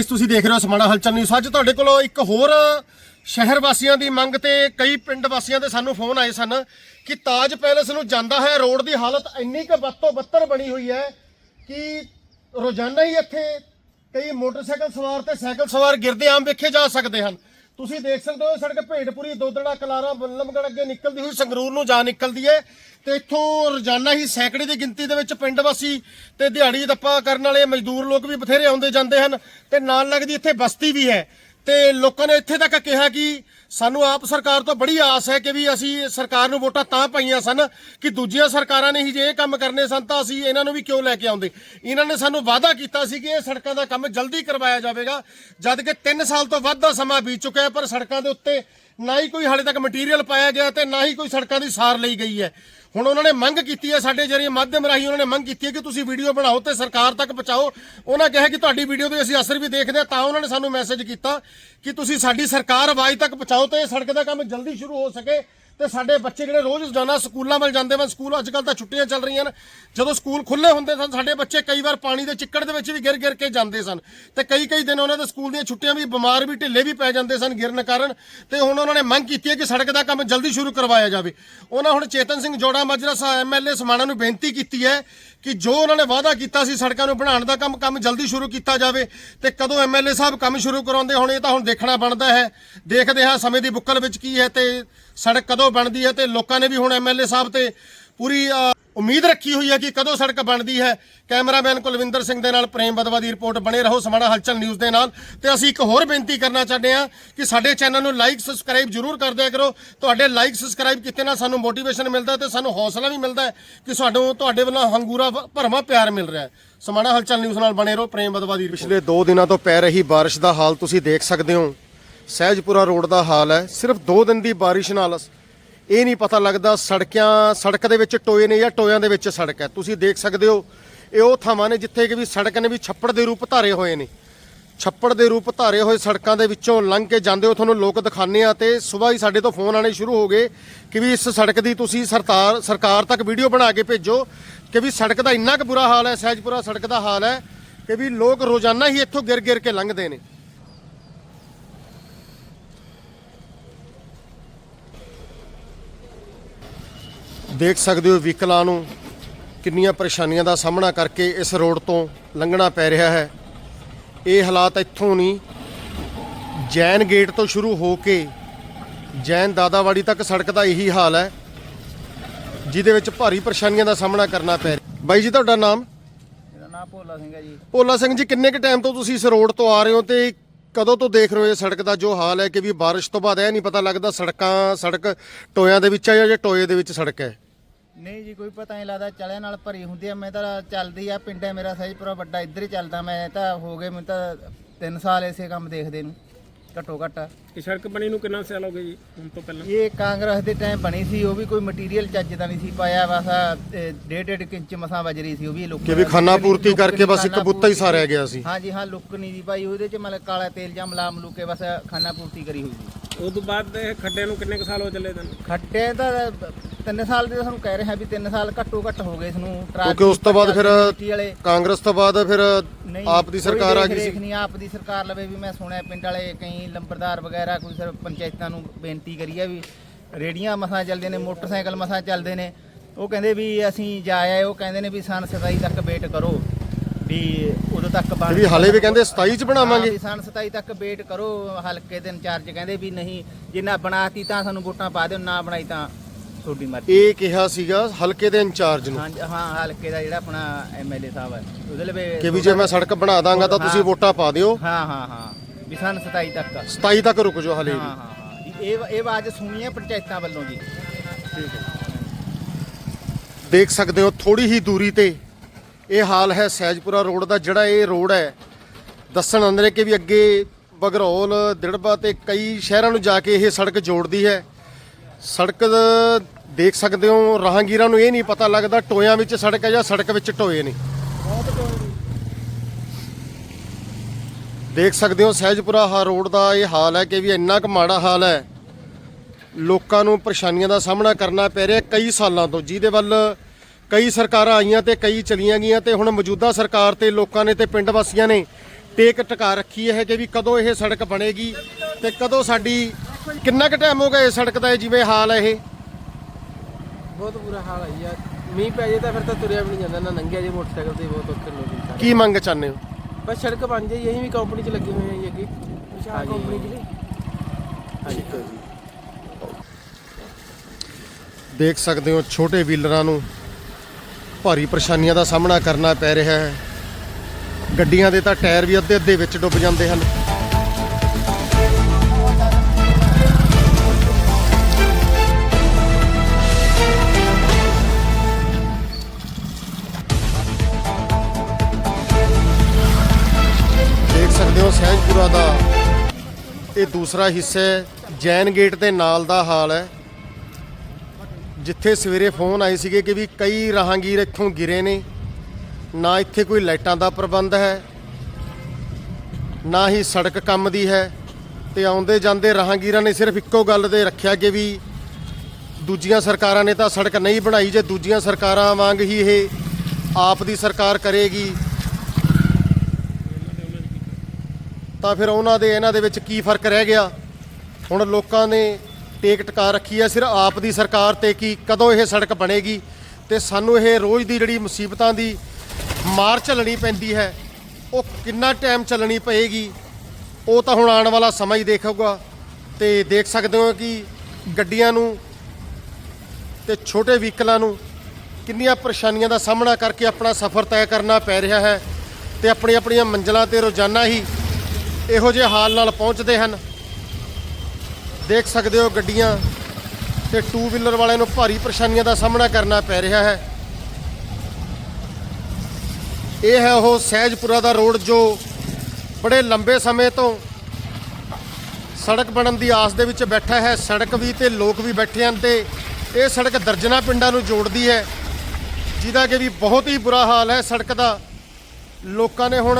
Guys ਤੁਸੀਂ ਦੇਖ ਰਹੇ ਹੋ ਸਮਾਣਾ ਹਲਚਲ ਨਿਊਜ਼ ਅੱਜ ਤੁਹਾਡੇ ਕੋਲੋਂ ਇੱਕ ਹੋਰ ਸ਼ਹਿਰ ਵਾਸੀਆਂ ਦੀ ਮੰਗ ਤੇ ਕਈ ਪਿੰਡ ਵਾਸੀਆਂ ਦੇ ਸਾਨੂੰ ਫੋਨ ਆਏ ਸਨ ਕਿ ਤਾਜ ਪੈਲੇਸ ਨੂੰ ਜਾਂਦਾ ਹੈ ਰੋਡ ਦੀ ਹਾਲਤ ਇੰਨੀ ਕੁ ਬੱਤੋਂ ਬੱਤਰ ਬਣੀ ਹੋਈ ਹੈ ਕਿ ਰੋਜ਼ਾਨਾ ਹੀ ਇੱਥੇ ਕਈ ਮੋਟਰਸਾਈਕਲ ਸਵਾਰ ਤੇ ਸਾਈਕਲ ਸਵਾਰ ਗਿਰਦੇ ਆਮ ਵੇਖੇ ਜਾ ਸਕਦੇ ਹਨ। ਤੁਸੀਂ ਦੇਖ ਸਕਦੇ ਹੋ ਇਹ ਸੜਕ ਭੇਡਪੁਰੀ ਦੋਦੜਾ ਕਲਾਰਾ, ਬੱਲਮਗੜ ਅੱਗੇ ਨਿਕਲਦੀ ਹੋਈ ਸੰਗਰੂਰ ਨੂੰ ਜਾ ਨਿਕਲਦੀ ਹੈ ਤੇ ਇੱਥੋਂ ਰੋਜ਼ਾਨਾ ਹੀ ਸੈਂਕੜੇ ਦੀ ਗਿਣਤੀ ਦੇ ਵਿੱਚ ਪਿੰਡ ਵਾਸੀ ਤੇ ਦਿਹਾੜੀ ਦੱਪਾ ਕਰਨ ਵਾਲੇ ਮਜ਼ਦੂਰ ਲੋਕ ਵੀ ਬਥੇਰੇ ਆਉਂਦੇ ਜਾਂਦੇ ਹਨ ਤੇ ਨਾਲ ਲੱਗਦੀ ਇੱਥੇ ਬਸਤੀ ਵੀ ਹੈ। ਤੇ ਲੋਕਾਂ ਨੇ ਇੱਥੇ ਤੱਕ ਕਿਹਾ ਕਿ ਸਾਨੂੰ ਆਪ ਸਰਕਾਰ ਤੋਂ ਬੜੀ ਆਸ ਹੈ ਕਿ ਵੀ ਅਸੀਂ ਸਰਕਾਰ ਨੂੰ ਵੋਟਾਂ ਤਾਂ ਪਾਈਆਂ ਸਨ ਕਿ ਦੂਜੀਆਂ ਸਰਕਾਰਾਂ ਨੇ ਹੀ ਜੇ ਇਹ ਕੰਮ ਕਰਨੇ ਸਨ ਤਾਂ ਅਸੀਂ ਇਹਨਾਂ ਨੂੰ ਵੀ ਕਿਉਂ ਲੈ ਕੇ ਆਉਂਦੇ? ਇਹਨਾਂ ਨੇ ਸਾਨੂੰ ਵਾਅਦਾ ਕੀਤਾ ਸੀ ਕਿ ਇਹ ਸੜਕਾਂ ਦਾ ਕੰਮ ਜਲਦੀ ਕਰਵਾਇਆ ਜਾਵੇਗਾ, ਜਦ ਕਿ 3 ਸਾਲ ਤੋਂ ਵੱਧ ਦਾ ਸਮਾਂ ਬੀਤ ਚੁੱਕਿਆ ਹੈ, ਪਰ ਸੜਕਾਂ ਦੇ ਉੱਤੇ ਨਾ ਹੀ ਕੋਈ ਹਾਲੇ ਤੱਕ ਮਟੀਰੀਅਲ ਪਾਇਆ ਗਿਆ ਤੇ ਨਾ ਹੀ ਕੋਈ ਸੜਕਾਂ ਦੀ ਸਾਰ ਲਈ ਗਈ ਹੈ। ਹੁਣ ਉਹਨਾਂ ਨੇ ਮੰਗ ਕੀਤੀ ਹੈ, ਸਾਡੇ ਜਰੀਏ ਮਾਧਿਅਮ ਰਾਹੀਂ ਉਹਨਾਂ ਨੇ ਮੰਗ ਕੀਤੀ ਹੈ ਕਿ ਤੁਸੀਂ ਵੀਡੀਓ ਬਣਾਓ ਤੇ ਸਰਕਾਰ ਤੱਕ ਪਹੁੰਚਾਓ। ਉਹਨਾਂ ਕਿਹਾ ਕਿ ਤੁਹਾਡੀ ਵੀਡੀਓ ਦੇ ਅਸੀਂ ਅਸਰ ਵੀ ਦੇਖਦੇ ਹਾਂ, ਤਾਂ ਉਹਨਾਂ ਨੇ ਸਾਨੂੰ ਮੈਸੇਜ ਕੀਤਾ ਕਿ ਤੁਸੀਂ ਸਾਡੀ ਸਰਕਾਰ ਆਵਾਜ਼ ਤੱਕ ਪਹੁੰਚਾਓ ਤੇ ਇਹ ਸੜਕ ਦਾ ਕੰਮ ਜਲਦੀ ਸ਼ੁਰੂ ਹੋ ਸਕੇ। ਤੇ ਸਾਡੇ ਬੱਚੇ ਜਿਹੜੇ ਰੋਜ਼ ਰੋਜ਼ਾਨਾ ਸਕੂਲਾਂ ਵੱਲ ਜਾਂਦੇ ਵਾ ਸਕੂਲ ਅੱਜ ਕੱਲ ਤਾਂ ਛੁੱਟੀਆਂ ਚੱਲ ਰਹੀਆਂ ਨੇ। ਜਦੋਂ ਸਕੂਲ ਖੁੱਲੇ ਹੁੰਦੇ ਸਨ, ਸਾਡੇ ਬੱਚੇ ਕਈ ਵਾਰ ਪਾਣੀ ਦੇ ਚਿੱਕੜ ਦੇ ਵਿੱਚ ਵੀ ਗਿਰ ਗਿਰ ਕੇ ਜਾਂਦੇ ਸਨ। ਤੇ ਕਈ ਕਈ ਦਿਨ ਉਹਨਾਂ ਦੇ ਸਕੂਲ ਦੀਆਂ ਛੁੱਟੀਆਂ ਵੀ ਬਿਮਾਰ ਵੀ, ਢਿੱਲੇ ਵੀ ਪੈ ਜਾਂਦੇ ਸਨ ਗਿਰਨ ਕਾਰਨ। ਤੇ ਹੁਣ ਉਹਨਾਂ ਨੇ ਮੰਗ ਕੀਤੀ ਹੈ ਕਿ ਸੜਕ ਦਾ ਕੰਮ ਜਲਦੀ ਸ਼ੁਰੂ ਕਰਵਾਇਆ ਜਾਵੇ। ਉਹਨਾਂ ਹੁਣ ਚੇਤਨ ਸਿੰਘ ਜੋੜਾ ਮਾਜਰਾ ਐਮਐਲਏ ਸਮਾਣਾ ਨੂੰ ਬੇਨਤੀ ਕੀਤੀ ਹੈ ਕਿ ਜੋ ਉਹਨਾਂ ਨੇ ਵਾਅਦਾ ਕੀਤਾ ਸੀ ਸੜਕਾਂ ਨੂੰ ਬਣਾਉਣ ਦਾ ਕੰਮ ਕੰਮ ਜਲਦੀ ਸ਼ੁਰੂ ਕੀਤਾ ਜਾਵੇ। ਤੇ ਕਦੋਂ ਐਮਐਲਏ ਸਾਹਿਬ ਕੰਮ ਸ਼ੁਰੂ ਕਰਾਉਂਦੇ, ਹੁਣ ਇਹ ਤਾਂ ਹੁਣ ਦੇਖਣਾ ਬਣਦਾ ਹੈ। ਦੇਖਦੇ ਹਾਂ ਸਮੇਂ ਦੀ ਬੁੱਕਲ ਵਿੱਚ ਕੀ ਹੈ ਤੇ ਸੜਕ ਕਦੋਂ ਬਣਦੀ ਹੈ ਤੇ ਲੋਕਾਂ ਨੇ ਵੀ ਹੁਣ ਐਮਐਲਏ ਸਾਹਿਬ ਤੇ ਪੂਰੀ ਉਮੀਦ ਰੱਖੀ ਹੋਈ ਹੈ ਕਿ ਕਦੋਂ ਸੜਕ ਬਣਦੀ ਹੈ। ਕੈਮਰਾਮੈਨ ਕੁਲਵਿੰਦਰ ਸਿੰਘ ਦੇ ਨਾਲ ਪ੍ਰੇਮ ਬਦਵਾ ਦੀ ਰਿਪੋਰਟ। ਬਣੇ ਰਹੋ ਸਮਾਣਾ ਹਲਚਲ ਨਿਊਜ਼ ਦੇ ਨਾਲ। ਤੇ ਅਸੀਂ ਇੱਕ ਹੋਰ ਬੇਨਤੀ ਕਰਨਾ ਚਾਹੁੰਦੇ ਹਾਂ ਕਿ ਸਾਡੇ ਚੈਨਲ ਨੂੰ ਲਾਈਕ, ਸਬਸਕ੍ਰਾਈਬ ਜਰੂਰ ਕਰ ਦਿਆ ਕਰੋ। ਤੁਹਾਡੇ ਲਾਈਕ, ਸਬਸਕ੍ਰਾਈਬ ਕੀਤੇ ਨਾਲ ਸਾਨੂੰ ਮੋਟੀਵੇਸ਼ਨ ਮਿਲਦਾ ਤੇ ਸਾਨੂੰ ਹੌਸਲਾ ਵੀ ਮਿਲਦਾ ਹੈ ਕਿ ਸਾਨੂੰ, ਤੁਹਾਡੇ ਵੱਲੋਂ ਹੰਗੂਰਾ ਵ- ਭਰਵਾਂ ਪਿਆਰ ਮਿਲ ਰਿਹਾ ਹੈ। ਸਮਾਣਾ ਹਲਚਲ ਨਿਊਜ਼ ਨਾਲ ਬਣੇ ਰਹੋ, ਪ੍ਰੇਮ ਬਦਵਾ ਦੀ ਪਿਛਲੇ 2 ਦਿਨਾਂ ਤੋਂ ਪੈ ਰਹੀ ਬਾਰਿਸ਼ ਦਾ ਹਾਲ ਤੁਸੀਂ ਦੇਖ ਸਕਦੇ ਹੋ। ਸਹਿਜਪੁਰਾ ਰੋਡ ਦਾ ਹਾਲ ਹੈ। ਸਿਰਫ 2 ਦਿਨ ਦੀ ਬਾਰਿਸ਼ ਨਾਲ ਇਹ ਨਹੀਂ ਪਤਾ ਲੱਗਦਾ ਸੜਕਾਂ, ਸੜਕ ਦੇ ਵਿੱਚ ਟੋਏ ਨੇ ਜਾਂ ਟੋਇਆਂ ਦੇ ਵਿੱਚ ਸੜਕ ਹੈ। ਤੁਸੀਂ ਦੇਖ ਸਕਦੇ ਹੋ, ਇਹ ਉਹ ਥਾਵਾਂ ਨੇ ਜਿੱਥੇ ਕਿ ਵੀ ਸੜਕ ਨੇ ਵੀ ਛੱਪੜ ਦੇ ਰੂਪ ਧਾਰੇ ਹੋਏ ਨੇ। ਛੱਪੜ ਦੇ ਰੂਪ ਧਾਰੇ ਹੋਏ ਸੜਕਾਂ ਦੇ ਵਿੱਚੋਂ ਲੰਘ ਕੇ ਜਾਂਦੇ ਹੋ, ਤੁਹਾਨੂੰ ਲੋਕ ਦਿਖਾਣੇ ਆ ਤੇ ਸਵੇਰ ਹੀ ਸਾਡੇ ਤੋਂ ਫੋਨ ਆਣੇ ਸ਼ੁਰੂ ਹੋ ਗਏ ਕਿ ਵੀ ਇਸ ਸੜਕ ਦੀ ਤੁਸੀਂ ਸਰਕਾਰ ਸਰਕਾਰ ਤੱਕ ਵੀਡੀਓ ਬਣਾ ਕੇ ਭੇਜੋ ਕਿ ਵੀ ਸੜਕ ਦਾ ਇੰਨਾ ਕੁ ਬੁਰਾ ਹਾਲ ਹੈ, ਸਹਿਜਪੁਰਾ ਸੜਕ ਦਾ ਹਾਲ ਹੈ ਕਿ ਵੀ ਲੋਕ ਰੋਜ਼ਾਨਾ ਹੀ ਇੱਥੋਂ ਗਿਰ ਗਿਰ ਕੇ ਲੰਘਦੇ ਨੇ। ਦੇਖ ਸਕਦੇ ਹੋ ਵਹੀਕਲਾਂ ਨੂੰ ਕਿੰਨੀਆਂ ਪਰੇਸ਼ਾਨੀਆਂ ਦਾ ਸਾਹਮਣਾ ਕਰਕੇ ਇਸ ਰੋਡ ਤੋਂ ਲੰਘਣਾ ਪੈ ਰਿਹਾ ਹੈ। ਇਹ ਹਾਲਾਤ ਇੱਥੋਂ ਨਹੀਂ ਜੈਨ ਗੇਟ ਤੋਂ ਸ਼ੁਰੂ ਹੋ ਕੇ ਜੈਨ ਦਾਦਾਵਾੜੀ ਤੱਕ ਸੜਕ ਦਾ ਇਹੀ ਹਾਲ ਹੈ ਜਿਹਦੇ ਵਿੱਚ ਭਾਰੀ ਪਰੇਸ਼ਾਨੀਆਂ ਦਾ ਸਾਹਮਣਾ ਕਰਨਾ ਪੈ ਰਿਹਾ। ਬਾਈ ਜੀ ਤੁਹਾਡਾ ਨਾਮ? ਮੇਰਾ ਨਾਮ ਭੋਲਾ ਸਿੰਘ ਹੈ ਜੀ। ਭੋਲਾ ਸਿੰਘ ਜੀ ਕਿੰਨੇ ਕੁ ਟਾਈਮ ਤੋਂ ਤੁਸੀਂ ਇਸ ਰੋਡ ਤੋਂ ਆ ਰਹੇ ਹੋ ਤੇ ਕਦੋਂ ਤੋਂ ਦੇਖ ਰਹੇ ਹੋ ਇਹ ਸੜਕ ਦਾ ਜੋ ਹਾਲ ਹੈ ਕਿ ਵੀ ਬਾਰਿਸ਼ ਤੋਂ ਬਾਅਦ ਇਹ ਨਹੀਂ ਪਤਾ ਲੱਗਦਾ ਸੜਕਾਂ ਸੜਕ ਟੋਇਆਂ ਦੇ ਵਿੱਚ ਹੈ ਜਾਂ ਟੋਏ ਦੇ ਵਿੱਚ ਸੜਕ ਹੈ? ਨਹੀਂ ਜੀ, ਕੋਈ ਪਤਾ ਨਹੀਂ ਲੱਗਦਾ ਚਲਿਆਂ ਨਾਲ ਭਰੀ ਹੁੰਦੀ ਆ। ਮੈਂ ਤਾਂ ਚੱਲਦੀ ਆ, ਪਿੰਡ ਹੈ ਮੇਰਾ ਸਹਿਜਪੁਰਾ ਵੱਡਾ ਇੱਧਰ ਹੀ ਚੱਲਦਾ ਮੈਂ ਤਾਂ ਹੋ ਗਏ, ਮੈਨੂੰ ਤਾਂ 3 ਸਾਲ ਇਸੇ ਕੰਮ ਦੇਖਦੇ ਨੂੰ, ਘੱਟੋ ਘੱਟ। ਇਹ ਸੜਕ ਬਣੀ ਨੂੰ ਕਿੰਨਾ ਸਾਲ ਹੋ ਗਏ ਜੀ ਹੁਣ ਤੋਂ ਪਹਿਲਾਂ? ਇਹ ਕਾਂਗਰਸ ਦੇ ਟਾਈਮ ਬਣੀ ਸੀ ਉਹ ਵੀ ਕੋਈ ਮਟੀਰੀਅਲ ਚੱਜ ਦਾ ਨਹੀਂ ਸੀ ਪਾਇਆ ਬਸ ਡੇਢ ਡੇਢ ਇੰਚ ਮਸਾਂ ਵੱਜ ਰਹੀ ਸੀ ਉਹ ਵੀ ਲੋਕ ਕਿ ਵੀ ਖਾਨਾ ਪੂਰਤੀ ਕਰਕੇ ਬਸ ਇੱਕ ਬੁੱਤਾ ਹੀ ਸਾਰਿਆ ਗਿਆ ਸੀ। ਹਾਂਜੀ ਹਾਂ ਲੁੱਕ ਨਹੀਂ ਦੀ ਭਾਈ ਉਹਦੇ ਚ ਮਤਲਬ ਕਾਲਾ ਤੇਲ ਜਾਂ ਮਲਾ ਮਲੂ ਕੇ ਬਸ ਖਾਨਾ ਪੂਰਤੀ ਕਰੀ ਹੋਈ ਸੀ। ਉਸ ਤੋਂ ਬਾਅਦ ਇਹ ਖੱਡੇ ਨੂੰ ਕਿੰਨੇ ਕੁ ਸਾਲ ਹੋ ਚੱਲੇ ਤੁਹਾਨੂੰ? ਖੱਟੇ ਤਾਂ 3 ਸਾਲ ਦੇ ਤੁਹਾਨੂੰ ਕਹਿ ਰਿਹਾ ਵੀ 3 ਸਾਲ ਘੱਟੋ ਘੱਟ ਹੋ ਗਏ ਇਸ ਨੂੰ ਕਿਉਂਕਿ ਉਸ ਤੋਂ ਬਾਅਦ ਫਿਰ ਕਾਂਗਰਸ ਤੋਂ ਬਾਅਦ ਫਿਰ ਆਪ ਦੀ ਸਰਕਾਰ ਆ ਗਈ ਸੀ। ਨਹੀਂ ਆਪ ਦੀ ਸਰਕਾਰ ਲਵੇ ਵੀ ਮੈਂ ਸੁਣਿਆ ਪਿੰਡ ਵਾਲੇ ਕਈ ਲੰਬਰਦਾਰ ਵਗੈਰਾ ਕੋਈ ਸਰ ਪੰਚਾਇਤਾਂ ਨੂੰ ਬੇਨਤੀ ਕਰੀ ਆ ਵੀ ਰੇੜੀਆਂ ਮਸਾਂ ਚੱਲਦੇ ਨੇ ਮੋਟਰਸਾਈਕਲ ਮਸਾਂ ਚੱਲਦੇ ਨੇ। ਉਹ ਕਹਿੰਦੇ ਵੀ ਅਸੀਂ ਜਾ ਆਏ ਉਹ ਕਹਿੰਦੇ ਨੇ ਵੀ ਸਨ 27 ਤੱਕ ਵੇਟ ਕਰੋ ਵੀ ਉਦੋਂ ਤੱਕ ਬਣ ਵੀ ਹਾਲੇ ਵੀ ਕਹਿੰਦੇ 27 ਚ ਬਣਾਵਾਂਗੇ। ਸਨ 27 ਤੱਕ ਵੇਟ ਕਰੋ ਹਲਕੇ ਦੇ ਇੰਚਾਰਜ ਕਹਿੰਦੇ ਵੀ ਨਹੀਂ ਜਿੰਨਾ ਬਣਾਤੀ ਤਾਂ ਸਾਨੂੰ ਵੋਟਾਂ ਪਾ ਦਿਓ ਨਾ ਬਣਾਈ ਤਾਂ ਤੁਹਾਡੀ ਮਰਜ਼ੀ। ਇਹ ਕਿਹਾ ਸੀਗਾ ਹਲਕੇ ਦੇ ਇੰਚਾਰਜ ਨੂੰ। ਹਾਂ ਹਾਂ ਹਲਕੇ ਦਾ ਜਿਹੜਾ ਆਪਣਾ ਐਮਐਲਏ ਸਾਹਿਬ ਹੈ ਉਹਦੇ ਲਵੇ ਕਿ ਵੀ ਜੇ ਮੈਂ ਸੜਕ ਬਣਾ ਦਾਂਗਾ ਤਾਂ ਤੁਸੀਂ। ਵੋਟਾਂ ਪਾ ਦਿਓ। ਹਾਂ ਹਾਂ ਹਾਂ। ਵੀ ਸਨ 27 ਤੱਕ। 27 ਤੱਕ ਰੁਕ ਜਾਓ ਹਲੇ ਹਾਂ ਹਾਂ ਹਾਂ। ਵੀ ਇਹ ਇਹ ਆਵਾਜ਼ ਸੁਣੀ ਹੈ ਪੰਚਾਇਤਾਂ ਵੱਲੋਂ ਜੀ। ਦੇਖ ਸਕਦੇ ਹੋ ਥੋੜੀ ਹੀ ਦੂਰੀ ਤੇ ਇਹ ਹਾਲ ਹੈ ਸਹਿਜਪੁਰਾ ਰੋਡ ਦਾ ਜਿਹੜਾ ਇਹ ਰੋਡ ਹੈ। ਦੱਸਣ ਅੰਦਰੇ ਕਿ ਵੀ ਅੱਗੇ ਬਗਰੌਲ ਦਿੜਬਾ ਤੇ ਕਈ ਸ਼ਹਿਰਾਂ ਨੂੰ ਜਾ ਕੇ ਇਹ ਸੜਕ ਜੋੜਦੀ ਹੈ। ਸੜਕ ਦੇਖ ਸਕਦੇ ਹੋ ਰਾਹਗੀਰਾਂ ਨੂੰ ਇਹ ਨਹੀਂ ਪਤਾ ਲੱਗਦਾ ਟੋਇਆਂ ਵਿੱਚ ਸੜਕ ਹੈ ਜਾਂ ਸੜਕ ਵਿੱਚ ਟੋਏ ਨੇ। ਦੇਖ ਸਕਦੇ ਹੋ ਸਹਿਜਪੁਰਾ ਹਾ ਰੋਡ ਦਾ ਇਹ ਹਾਲ ਹੈ ਕਿ ਵੀ ਇੰਨਾ ਕੁ ਮਾੜਾ ਹਾਲ ਹੈ। ਲੋਕਾਂ ਨੂੰ ਪਰੇਸ਼ਾਨੀਆਂ ਦਾ ਸਾਹਮਣਾ ਕਰਨਾ ਪੈ ਰਿਹਾ ਕਈ ਸਾਲਾਂ ਤੋਂ। ਜਿਹਦੇ ਵੱਲ ਕਈ ਸਰਕਾਰਾਂ ਆਈਆਂ ਤੇ ਕਈ ਚਲੀਆਂ ਗਈਆਂ ਤੇ ਹੁਣ ਮੌਜੂਦਾ ਸਰਕਾਰ ਤੇ ਲੋਕਾਂ ਨੇ ਤੇ ਪਿੰਡ ਵਾਸੀਆਂ ਨੇ ਟੇਕ ਟਕਾ ਰੱਖੀ ਹੈ ਕਿ ਵੀ ਕਦੋਂ ਇਹ ਸੜਕ ਬਣੇਗੀ ਤੇ ਕਦੋਂ ਸਾਡੀ ਕਿੰਨਾ ਕੁ ਟਾਈਮ ਹੋ ਗਿਆ ਇਹ ਸੜਕ ਦਾ ਜਿਵੇਂ ਹਾਲ ਹੈ ਇਹ? ਬਹੁਤ ਬੁਰਾ ਹਾਲ ਹੈ ਯਾਰ ਮੀਂਹ ਪੈ ਜੇ ਤਾਂ ਫਿਰ ਤਾਂ ਤੁਰਿਆ ਵੀ ਨਹੀਂ ਜਾਂਦਾ। ਨਾ ਨੰਗਿਆ ਜੇ ਮੋਟਰਸਾਈਕਲ ਤੇ ਬਹੁਤ ਔਖੇ ਲੋਕ ਕੀ ਮੰਗ ਚਾਹੁੰਦੇ ਹੋ? ਬਸ ਸੜਕ ਬਣ ਜਾਈ ਅਸੀਂ ਵੀ ਕੰਪਨੀ 'ਚ ਲੱਗੇ ਹੋਏ ਹਾਂ ਜੀ ਅੱਗੇ। ਵਿਸ਼ਾਲ ਕੰਪਨੀ 'ਚ ਜੀ ਹਾਂਜੀ। ਦੇਖ ਸਕਦੇ ਹੋ ਛੋਟੇ ਵੀਲਰਾਂ ਨੂੰ ਭਾਰੀ ਪਰੇਸ਼ਾਨੀਆਂ ਦਾ ਸਾਹਮਣਾ ਕਰਨਾ ਪੈ ਰਿਹਾ ਹੈ। ਗੱਡੀਆਂ ਦੇ ਤਾਂ ਟਾਇਰ ਵੀ ਅੱਧੇ ਅੱਧੇ ਵਿੱਚ ਡੁੱਬ ਜਾਂਦੇ ਹਨ। ਇਹ ਦੂਸਰਾ ਹਿੱਸਾ ਹੈ। ਜੈਨ ਗੇਟ ਦੇ ਨਾਲ ਦਾ ਹਾਲ ਹੈ। ਜਿੱਥੇ ਸਵੇਰੇ ਫੋਨ ਆਏ ਸੀਗੇ ਕਿ ਵੀ ਕਈ ਰਾਹਗੀਰ ਇੱਥੋਂ ਗਿਰੇ ਨੇ। ਨਾ ਇੱਥੇ ਕੋਈ ਲਾਈਟਾਂ ਦਾ ਪ੍ਰਬੰਧ ਹੈ, ਨਾ ਹੀ ਸੜਕ ਕੰਮ ਦੀ ਹੈ ਤੇ ਆਉਂਦੇ ਜਾਂਦੇ ਰਾਹਗੀਰਾਂ ਨੇ ਸਿਰਫ ਇੱਕੋ ਗੱਲ ਦੇ ਰੱਖਿਆ ਕਿ ਵੀ ਦੂਜੀਆਂ ਸਰਕਾਰਾਂ ਨੇ ਤਾਂ ਸੜਕ ਨਹੀਂ ਬਣਾਈ, ਜੇ ਦੂਜੀਆਂ ਸਰਕਾਰਾਂ ਵਾਂਗ ਹੀ ਇਹ ਆਪ ਦੀ ਸਰਕਾਰ ਕਰੇਗੀ ਤਾਂ ਫਿਰ ਉਹਨਾਂ ਦੇ ਇਹਨਾਂ ਦੇ ਵਿੱਚ ਕੀ ਫ਼ਰਕ ਰਹਿ ਗਿਆ? ਹੁਣ ਲੋਕਾਂ ਨੇ ਟੇਕ ਟਕਾ ਰੱਖੀ ਹੈ ਸਿਰ ਆਪ ਦੀ ਸਰਕਾਰ ਤੇ ਕਿ ਕਦੋਂ ਇਹ ਸੜਕ ਬਣੇਗੀ? ਤੇ ਸਾਨੂੰ ਇਹ ਰੋਜ਼ ਦੀ ਜਿਹੜੀ ਮੁਸੀਬਤਾਂ ਦੀ ਮਾਰ ਝੱਲਣੀ ਪੈਂਦੀ ਹੈ, ਉਹ ਕਿੰਨਾ ਟਾਈਮ ਚੱਲਣੀ ਪਏਗੀ? ਉਹ ਤਾਂ ਹੁਣ ਆਉਣ ਵਾਲਾ ਸਮਾਂ ਹੀ ਦੇਖੂਗਾ। ਤੇ ਦੇਖ ਸਕਦੇ ਹੋ ਕਿ ਗੱਡੀਆਂ ਨੂੰ ਤੇ ਛੋਟੇ ਵਹੀਕਲਾਂ ਨੂੰ ਕਿੰਨੀਆਂ ਪਰੇਸ਼ਾਨੀਆਂ ਦਾ ਸਾਹਮਣਾ ਕਰਕੇ ਆਪਣਾ ਸਫ਼ਰ ਤੈਅ ਕਰਨਾ ਪੈ ਰਿਹਾ ਹੈ ਤੇ ਆਪਣੀ ਆਪਣੀਆਂ ਮੰਜ਼ਲਾਂ ਤੇ ਰੋਜ਼ਾਨਾ ਹੀ ਇਹੋ ਜਿਹੇ ਹਾਲ ਨਾਲ ਪਹੁੰਚਦੇ ਹਨ। ਦੇਖ ਸਕਦੇ ਹੋ ਗੱਡੀਆਂ ਤੇ ਟੂ ਵੀਲਰ ਵਾਲਿਆਂ ਨੂੰ ਭਾਰੀ ਪਰੇਸ਼ਾਨੀਆਂ ਦਾ ਸਾਹਮਣਾ ਕਰਨਾ ਪੈ ਰਿਹਾ ਹੈ। ਇਹ ਹੈ ਉਹ ਸਹਿਜਪੁਰਾ ਦਾ ਰੋਡ ਜੋ ਬੜੇ ਲੰਬੇ ਸਮੇਂ ਤੋਂ ਸੜਕ ਬਣਨ ਦੀ ਆਸ ਦੇ ਵਿੱਚ ਬੈਠਾ ਹੈ। ਸੜਕ ਵੀ ਤੇ ਲੋਕ ਵੀ ਬੈਠੇ ਹਨ ਤੇ ਇਹ ਸੜਕ ਦਰਜਨਾ ਪਿੰਡਾਂ ਨੂੰ ਜੋੜਦੀ ਹੈ। ਜਿਹਦਾ ਕਿ ਵੀ ਬਹੁਤ ਹੀ ਬੁਰਾ ਹਾਲ ਹੈ। ਸੜਕ ਦਾ ਲੋਕਾਂ ਨੇ ਹੁਣ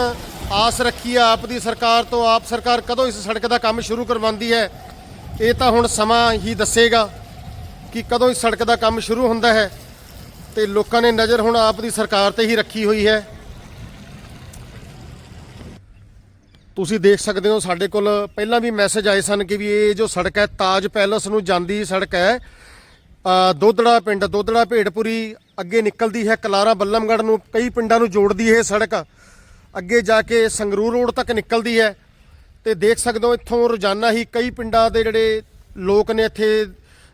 ਆਸ ਰੱਖੀ ਹੈ ਆਪ ਦੀ ਸਰਕਾਰ ਤੋਂ ਆਪ ਸਰਕਾਰ ਕਦੋਂ ਇਸ ਸੜਕ ਦਾ ਕੰਮ ਸ਼ੁਰੂ ਕਰਵਾਉਂਦੀ ਹੈ ਇਹ ਤਾਂ ਹੁਣ ਸਮਾਂ ਹੀ ਦੱਸੇਗਾ ਕਿ ਕਦੋਂ ਇਸ ਸੜਕ ਦਾ ਕੰਮ ਸ਼ੁਰੂ ਹੁੰਦਾ ਹੈ ਤੇ ਲੋਕਾਂ ਨੇ ਨਜ਼ਰ ਹੁਣ ਆਪ ਦੀ ਸਰਕਾਰ ਤੇ ਹੀ ਰੱਖੀ ਹੋਈ ਹੈ। ਤੁਸੀਂ ਦੇਖ ਸਕਦੇ ਹੋ ਸਾਡੇ ਕੋਲ ਪਹਿਲਾਂ ਵੀ ਮੈਸੇਜ ਆਏ ਸਨ ਕਿ ਵੀ ਇਹ ਜੋ ਸੜਕ ਹੈ ਤਾਜ ਪੈਲਸ ਨੂੰ ਜਾਂਦੀ ਸੜਕ ਹੈ। ਅ, ਦੋਦੜਾ ਪਿੰਡ ਦੋਦੜਾ ਭੇੜਪੁਰੀ ਅੱਗੇ ਨਿਕਲਦੀ ਹੈ ਕਲਾਰਾ ਬੱਲਮਗੜ੍ਹ ਨੂੰ ਕਈ ਪਿੰਡਾਂ ਨੂੰ ਜੋੜਦੀ ਇਹ ਸੜਕ। ਅੱਗੇ ਜਾ ਕੇ ਸੰਗਰੂਰ ਰੋਡ ਤੱਕ ਨਿਕਲਦੀ ਹੈ ਤੇ ਦੇਖ ਸਕਦੇ ਹੋ ਇੱਥੋਂ ਰੋਜ਼ਾਨਾ ਹੀ ਕਈ ਪਿੰਡਾਂ ਦੇ ਜਿਹੜੇ ਲੋਕ ਨੇ ਇੱਥੇ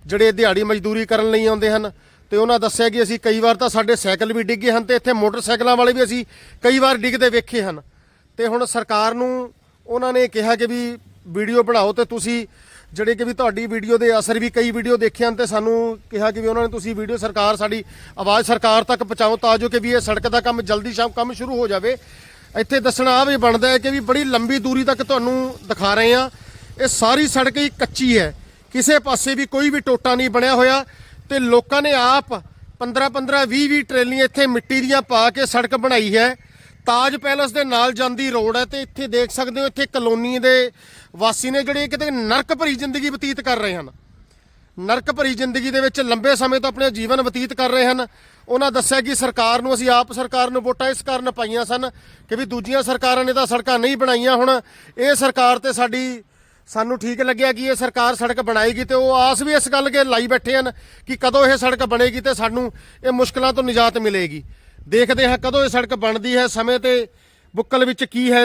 ਜਿਹੜੇ ਦਿਹਾੜੀ ਮਜ਼ਦੂਰੀ ਕਰਨ ਲਈ ਆਉਂਦੇ ਹਨ ਤੇ ਉਹਨਾਂ ਦੱਸਿਆ ਕਿ ਅਸੀਂ ਕਈ ਵਾਰ ਤਾਂ ਸਾਡੇ ਸਾਈਕਲ ਵੀ ਡਿੱਗੇ ਹਨ ਤੇ ਇੱਥੇ ਮੋਟਰਸਾਈਕਲਾਂ ਵਾਲੇ ਵੀ ਅਸੀਂ ਕਈ ਵਾਰ ਡਿੱਗਦੇ ਵੇਖੇ ਹਨ। ਤੇ ਹੁਣ ਸਰਕਾਰ ਨੂੰ ਉਹਨਾਂ ਨੇ ਕਿਹਾ ਕਿ ਵੀ ਵੀਡੀਓ ਬਣਾਓ ਤੇ ਤੁਸੀਂ ਜਿਹੜੇ ਕਿ ਵੀ ਤੁਹਾਡੀ ਵੀਡੀਓ ਦੇ ਅਸਰ ਵੀ ਕਈ ਵੀਡੀਓ ਦੇਖੇ ਹਨ ਤੇ ਸਾਨੂੰ ਕਿਹਾ ਕਿ ਵੀ ਉਹਨਾਂ ਨੇ ਤੁਸੀਂ ਵੀਡੀਓ ਸਰਕਾਰ ਸਾਡੀ ਆਵਾਜ਼ ਸਰਕਾਰ ਤੱਕ ਪਹੁੰਚਾਓ ਤਾਂ ਜੋ ਕਿ ਵੀ ਇਹ ਸੜਕ ਦਾ ਕੰਮ ਜਲਦੀ ਸ਼ਾਮ ਕੰਮ ਸ਼ੁਰੂ ਹੋ ਜਾਵੇ। ਇੱਥੇ ਦੱਸਣਾ ਆ ਵੀ ਬਣਦਾ ਹੈ ਕਿ ਵੀ ਬੜੀ ਲੰਬੀ ਦੂਰੀ ਤੱਕ ਤੁਹਾਨੂੰ ਦਿਖਾ ਰਹੇ ਆ ਇਹ ਸਾਰੀ ਸੜਕ ਹੀ ਕੱਚੀ ਹੈ। ਕਿਸੇ ਪਾਸੇ ਵੀ ਕੋਈ ਵੀ ਟੋਟਾ ਨਹੀਂ ਬਣਿਆ ਹੋਇਆ ਤੇ ਲੋਕਾਂ ਨੇ ਆਪ 15 15 20 20 ਟਰੇਲੀਆਂ ਇੱਥੇ ਮਿੱਟੀ ਦੀਆਂ ਪਾ ਕੇ ਸੜਕ ਬਣਾਈ ਹੈ। ਤਾਜ ਪੈਲਸ ਦੇ ਨਾਲ ਜਾਂਦੀ ਰੋਡ ਹੈ ਤੇ ਇੱਥੇ ਦੇਖ ਸਕਦੇ ਹੋ ਇੱਥੇ ਕਲੋਨੀ ਦੇ ਵਾਸੀ ਨੇ ਜਿਹੜੇ ਕਿਤੇ ਨਰਕ ਭਰੀ ਜ਼ਿੰਦਗੀ ਬਤੀਤ ਕਰ ਰਹੇ ਹਨ। ਨਰਕ ਭਰੀ ਜ਼ਿੰਦਗੀ ਦੇ ਵਿੱਚ ਲੰਬੇ ਸਮੇਂ ਤੋਂ ਆਪਣੇ ਜੀਵਨ ਬਤੀਤ ਕਰ ਰਹੇ ਹਨ। ਉਹਨਾਂ ਦੱਸਿਆ ਕਿ ਸਰਕਾਰ ਨੂੰ ਅਸੀਂ ਆਪ ਸਰਕਾਰ ਨੂੰ ਵੋਟਾਂ ਇਸ ਕਾਰਨ ਪਾਈਆਂ ਸਨ ਕਿ ਵੀ ਦੂਜੀਆਂ ਸਰਕਾਰਾਂ ਨੇ ਤਾਂ ਸੜਕਾਂ ਨਹੀਂ ਬਣਾਈਆਂ ਹੁਣ। ਇਹ ਸਰਕਾਰ ਤੇ ਸਾਡੀ ਸਾਨੂੰ ਠੀਕ ਲੱਗਿਆ ਕਿ ਇਹ ਸਰਕਾਰ ਸੜਕ ਬਣਾਏਗੀ ਤੇ ਉਹ ਆਸ ਵੀ ਇਸ ਗੱਲ ਕੇ ਲਾਈ ਬੈਠੇ ਹਨ ਕਿ ਕਦੋਂ ਇਹ ਸੜਕ ਬਣੇਗੀ ਤੇ ਸਾਨੂੰ ਇਹ ਮੁਸ਼ਕਲਾਂ ਤੋਂ ਨਿਜਾਤ ਮਿਲੇਗੀ। ਦੇਖਦੇ ਹਾਂ ਕਦੋਂ ਇਹ ਸੜਕ ਬਣਦੀ ਹੈ, ਸਮੇਂ ਤੇ ਬੁੱਕਲ ਵਿੱਚ ਕੀ ਹੈ ਤਾਂ